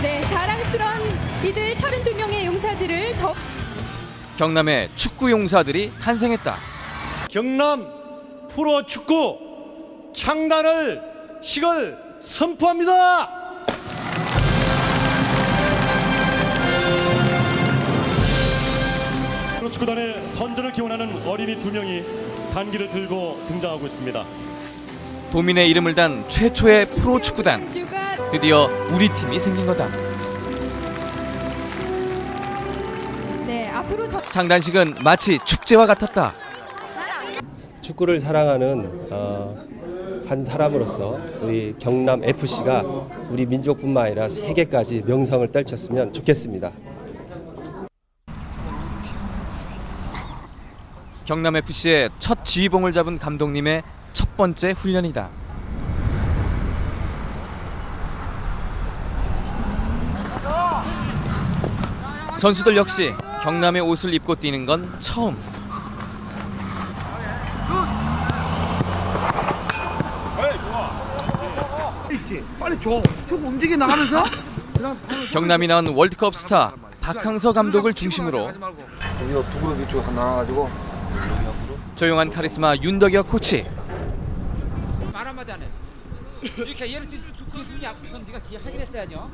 네, 자랑스런 이들 32명의 용사들을 더 경남의 축구 용사들이 탄생했다. 경남 프로 축구 창단을 식을 선포합니다. 프로 축구단의 선전을 기원하는 어린이 두 명이 단기를 들고 등장하고 있습니다. 도민의 이름을 단 최초의 프로 축구단. 주가 드디어 우리 팀이 생긴 거다. 네, 앞으로 저 창단식은 마치 축제와 같았다. 축구를 사랑하는 어, 한 사람으로서 우리 경남 FC가 우리 민족뿐만 아니라 세계까지 명성을 떨쳤으면 좋겠습니다. 경남 FC의 첫 지휘봉을 잡은 감독님의 첫 번째 훈련이다. 선수들 역시 경남의 옷을 입고 뛰는 건 처음. 빨리 줘. 좀 움직여 나가면서. 경남이 낳은 월드컵 스타 박항서 감독을 중심으로. 조용한 카리스마 윤덕여 코치. 이렇게 얘를 지금 그 눈이 아프선 네가 뒤에 하긴 했어야죠.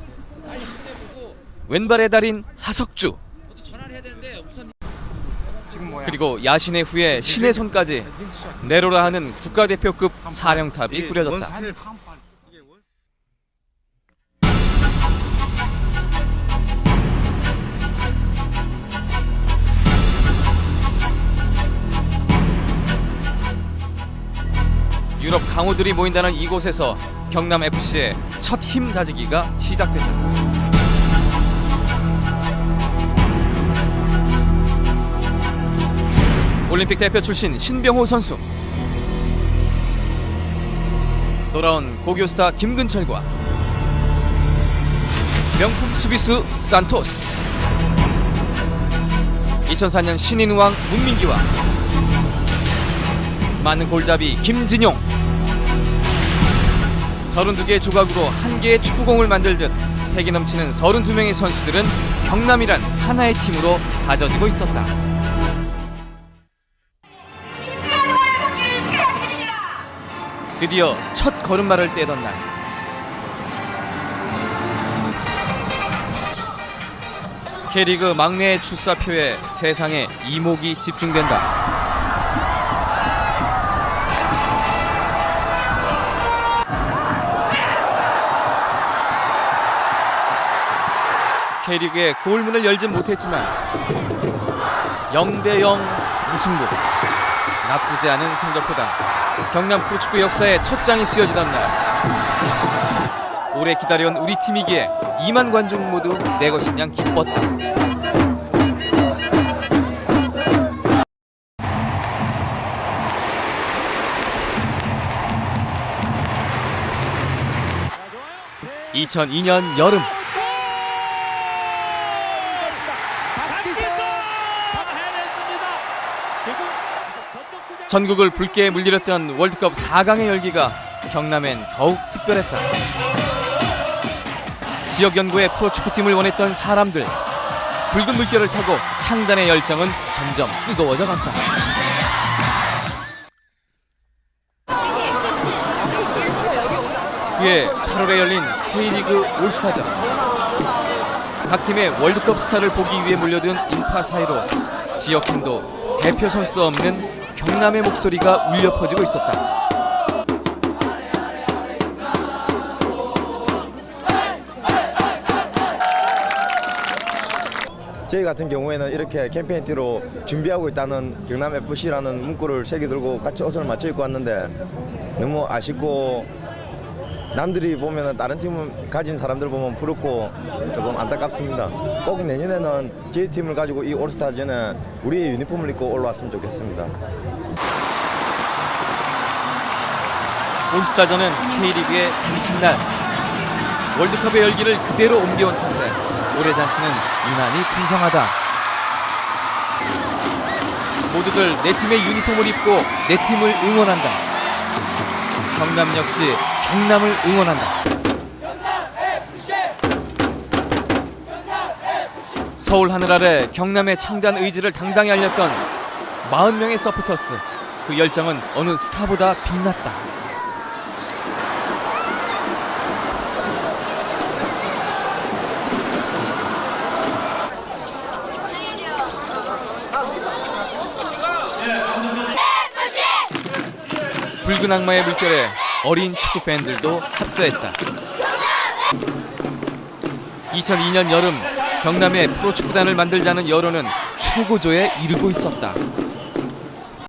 빨리 끝내보고 왼발의 달인 하석주 그리고 야신의 후에 신의 손까지 내로라 하는 국가대표급 사령탑이 꾸려졌다. 유럽 강호들이 모인다는 이곳에서 경남 FC의 첫 힘 다지기가 시작됐다. 올림픽 대표 출신 신병호 선수. 돌아온 고교스타 김근철과 명품 수비수 산토스. 2004년 신인왕 문민기와 많은 골잡이 김진용. 32개의 조각으로 한 개의 축구공을 만들듯 패기 넘치는 32명의 선수들은 경남이란 하나의 팀으로 다져지고 있었다. 드디어 첫 걸음마를 떼던 날. K리그 막내의 출사표에 세상의 이목이 집중된다. K리그의 골문을 열진 못했지만 0대0 무승부. 나쁘지 않은 성적표다. 경남 프로축구 역사의 첫 장이 쓰여지던 날. 오래 기다려온 우리 팀이기에 2만 관중 모두 내 것인 양 기뻤다. (2002년) 여름 전국을 붉게 물들였던 월드컵 4강의 열기가 경남엔 더욱 특별했다. 지역 연구의 프로 축구팀을 원했던 사람들 붉은 물결을 타고 창단의 열정은 점점 뜨거워져 갔다. 그해 8월에 열린 K리그 올스타전 각 팀의 월드컵 스타를 보기 위해 몰려든 인파 사이로 지역팀도 대표 선수도 없는 경남의 목소리가 울려 퍼지고 있었다. 저희 같은 경우에는 이렇게 캠페인 티로 준비하고 있다는 경남 FC라는 문구를 새겨 들고 같이 옷을 맞춰 입고 왔는데 너무 아쉽고 남들이 보면 다른 팀을 가진 사람들 보면 부럽고 조금 안타깝습니다. 꼭 내년에는 저희 팀을 가지고 이 올스타전에 우리의 유니폼을 입고 올라왔으면 좋겠습니다. 올스타전은 K리그의 잔칫날 월드컵의 열기를 그대로 옮겨온 탓에 올해 잔치는 유난히 풍성하다. 모두들 내 팀의 유니폼을 입고 내 팀을 응원한다. 경남 역시 경남을 응원한다. 서울 하늘 아래 경남의 창단 의지를 당당히 알렸던 40명의 서포터스 그 열정은 어느 스타보다 빛났다. 붉은 악마의 물결에 어린 축구 팬들도 합세했다. 2002년 여름 경남에 프로축구단을 만들자는 여론은 최고조에 이르고 있었다.